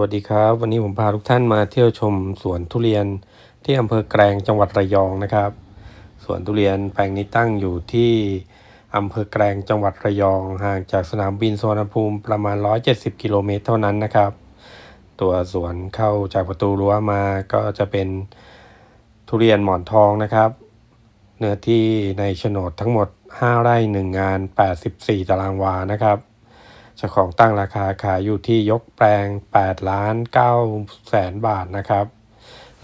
วัสดีครับ วันนี้ผมพาทุกท่านมาเที่ยวชมสวนทุเรียนที่อำเภอแกลงจังหวัดระยองนะครับสวนทุเรียนแปลงนี้ตั้งอยู่ที่อำเภอแกลงจังหวัดระยอง ห่างจากสนามบินสุวรรณภูมิประมาณ 170 กิโลเมตรเท่านั้นนะครับ ตัวสวนเข้าจากประตูรั้วมาก็จะเป็นทุเรียนหมอนทองนะครับ เนื้อที่ในโฉนดทั้งหมด 5 ไร่ 1 งาน 84 ตารางวานะครับ เจ้าของตั้งราคาขายอยู่ที่ยกแปลง8ล้าน9แสนบาทนะครับ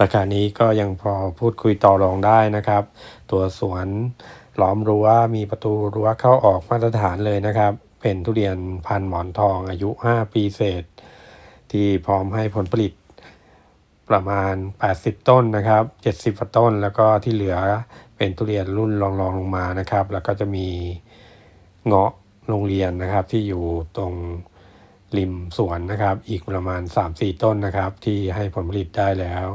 ราคานี้ก็ยังพอพูดคุยต่อรองได้นะครับ ตัวสวนล้อมรั้วมีประตูรั้วเข้าออกมาตรฐานเลยนะครับ เป็นทุเรียนพันหมอนทองอายุ 5 ปีเศษ ที่พร้อมให้ผลผลิตประมาณ 80 ต้นนะครับ 70กว่าต้น แล้วก็ที่เหลือเป็นทุเรียนรุ่นรองๆลงมานะครับ แล้วก็จะมีเงาะ โรงเรียนนะครับที่อยู่ตรงริมสวนนะครับ อีกประมาณ 3-4 ต้นนะครับ ที่ให้ผลผลิตได้แล้ว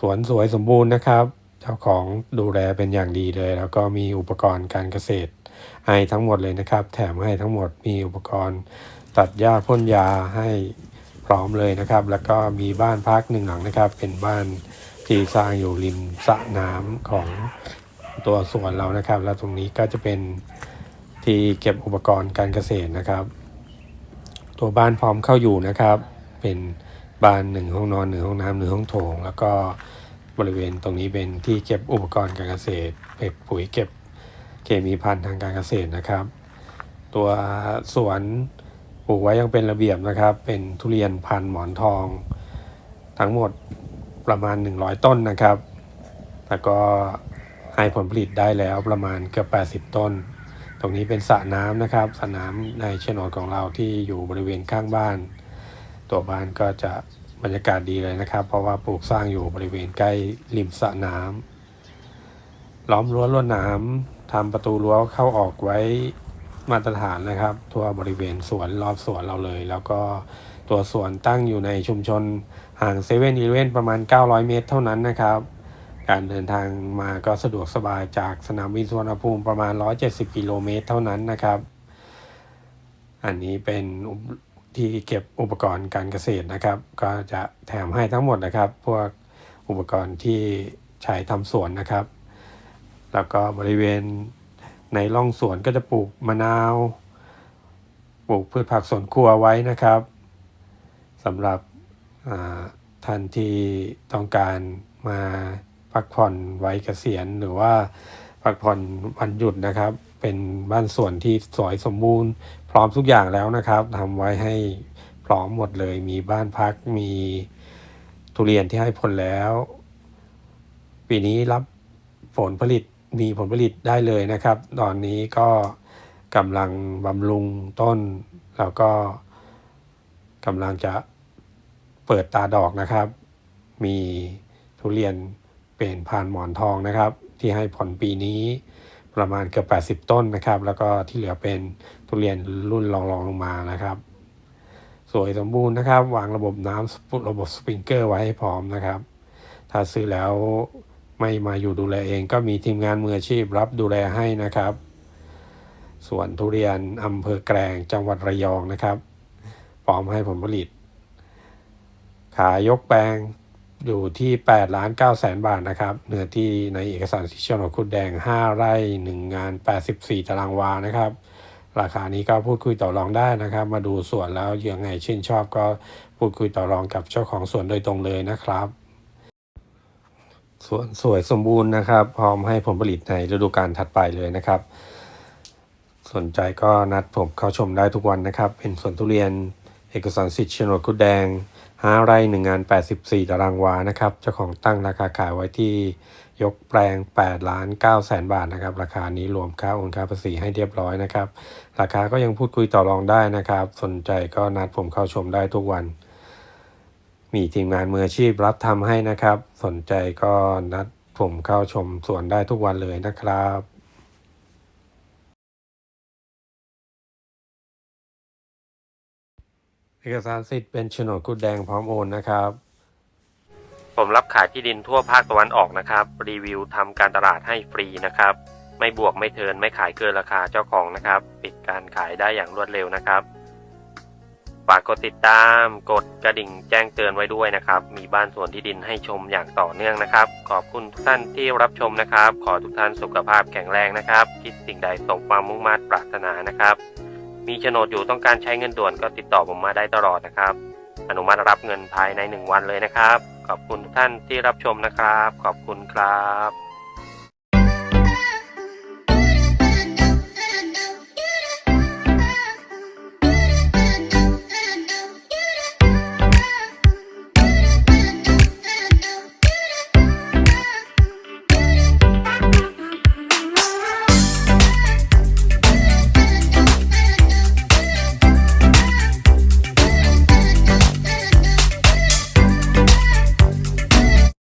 สวนสวยสมบูรณ์นะครับ เจ้าของดูแลเป็นอย่างดีเลย แล้วก็มีอุปกรณ์การเกษตรให้ทั้งหมดเลยนะครับ แถมให้ทั้งหมดมีอุปกรณ์ตัดหญ้าพ่นยาให้พร้อมเลยนะครับ แล้วก็มีบ้านพักหนึ่งหลังนะครับ เป็นบ้านที่สร้างอยู่ริมสระน้ำของตัวสวนเรานะครับ แล้วตรงนี้ก็จะเป็น ที่เก็บอุปกรณ์การเกษตรนะครับ ตัวบ้านพร้อมเข้าอยู่นะครับ เป็นบ้านหนึ่งห้องนอนหนึ่งห้องน้ำหนึ่งห้องโถง แล้วก็บริเวณตรงนี้เป็นที่เก็บอุปกรณ์การเกษตรเก็บปุ๋ยเก็บเคมีพันธุ์ทางการเกษตรนะครับ ตัวสวนปลูกไว้ยังเป็นระเบียบนะครับ เป็นทุเรียนพันธุ์หมอนทอง ทั้งหมดประมาณ 100 ต้นนะครับ แล้วก็ให้ผลผลิตได้แล้วประมาณเกือบ80 ต้น ตรงนี้เป็นสระน้ำนะครับสระน้ำในโฉนดของเราที่อยู่บริเวณข้างบ้าน ตัวบ้านก็จะบรรยากาศดีเลยนะครับ เพราะว่าปลูกสร้างอยู่บริเวณใกล้ริมสระน้ำล้อมรั้วลวดหนามทำประตูรั้วเข้าออกไว้มาตรฐานนะครับ ทั่วบริเวณสวนรอบสวนเราเลย แล้วก็ตัวสวนตั้งอยู่ในชุมชนห่างเซเว่นอีเลประมาณ 900 เมตรเท่านั้นนะครับ การเดินทางมาก็สะดวกสบายจากสนามบินสุวรรณภูมิประมาณ 170 กิโลเมตรเท่านั้นนะครับ อันนี้เป็นที่เก็บอุปกรณ์การเกษตรนะครับ ก็จะแถมให้ทั้งหมดนะครับ พวกอุปกรณ์ที่ใช้ทำสวนนะครับ แล้วก็บริเวณในร่องสวนก็จะปลูกมะนาว ปลูกพืชผักสวนครัวไว้นะครับสำหรับท่านที่ต้องการมา พักผ่อนไว้เกษียณหรือว่าพักผ่อนวันหยุดนะครับ เป็นบ้านสวนที่สวยสมบูรณ์ พร้อมทุกอย่างแล้วนะครับทำไว้ให้พร้อมหมดเลย มีบ้านพักมีทุเรียนที่ให้ผลแล้ว ปีนี้รับผลผลิตมีผลผลิตได้เลยนะครับ ตอนนี้ก็กำลังบำรุงต้น แล้วก็กำลังจะเปิดตาดอกนะครับ มีทุเรียน เป็นพานหมอนทองนะครับ ที่ให้ผลปีนี้ประมาณเกือบ80 ต้นนะครับ แล้วก็ที่เหลือเป็นทุเรียนรุ่นรองๆลงมานะครับ สวยสมบูรณ์นะครับ วางระบบน้ำระบบสปริงเกอร์ไว้ให้พร้อมนะครับ ถ้าซื้อแล้วไม่มาอยู่ดูแลเองก็มีทีมงานมืออาชีพรับดูแลให้นะครับส่วนทุเรียนอำเภอแกลงจังหวัดระยองนะครับพร้อมให้ผลผลิต ขายยกแปลง อยู่ที่8ล้าน9แสนบาทนะครับเนื้อที่ในเอกสารที่โฉนดคุดแดง 5 ไร่ 1 งาน 84 ตารางวานะครับ ราคานี้ก็พูดคุยต่อรองได้นะครับ มาดูสวนแล้วยังไงชื่นชอบก็พูดคุยต่อรองกับเจ้าของสวนโดยตรงเลยนะครับสวนสวยสมบูรณ์นะครับ พร้อมให้ผลผลิตในฤดูกาลถัดไปเลยนะครับ สนใจก็นัดผมเข้าชมได้ทุกวันนะครับ เป็นสวนทุเรียน เอกสารสิทธิ์โฉนดคุดแดง 5 ไร่1งาน 84 ตารางวานะครับ เจ้าของตั้งราคาขายไว้ที่ยกแปลง8ล้าน9แสนบาทนะครับ ราคานี้รวมค่าโอนค่าภาษีให้เรียบร้อยนะครับ ราคาก็ยังพูดคุยต่อรองได้นะครับ สนใจก็นัดผมเข้าชมได้ทุกวัน มีทีมงานมืออาชีพรับทำให้นะครับ สนใจก็นัดผมเข้าชมสวนได้ทุกวันเลยนะครับ เอกสารสิทธิ์เป็นโฉนดกุดแดงพร้อมโอนนะครับ ผมรับขายที่ดินทั่วภาคตะวันออกนะครับ รีวิวทำการตลาดให้ฟรีนะครับ ไม่บวกไม่เทินไม่ขายเกินราคาเจ้าของนะครับ ปิดการขายได้อย่างรวดเร็วนะครับฝากกดติดตามกดกระดิ่งแจ้งเตือนไว้ด้วยนะครับ มีบ้านสวนที่ดินให้ชมอย่างต่อเนื่องนะครับ ขอบคุณทุกท่านที่รับชมนะครับ ขอทุกท่านสุขภาพแข็งแรงนะครับ คิดสิ่งใดสมความมุ่งมั่นปรารถนานะครับ มีโฉนดอยู่ต้องการใช้เงินด่วนก็ติดต่อผมมาได้ตลอดนะครับ อนุมัติรับเงินภายใน 1 วันเลยนะครับ ขอบคุณทุกท่านที่รับชมนะครับ ขอบคุณครับ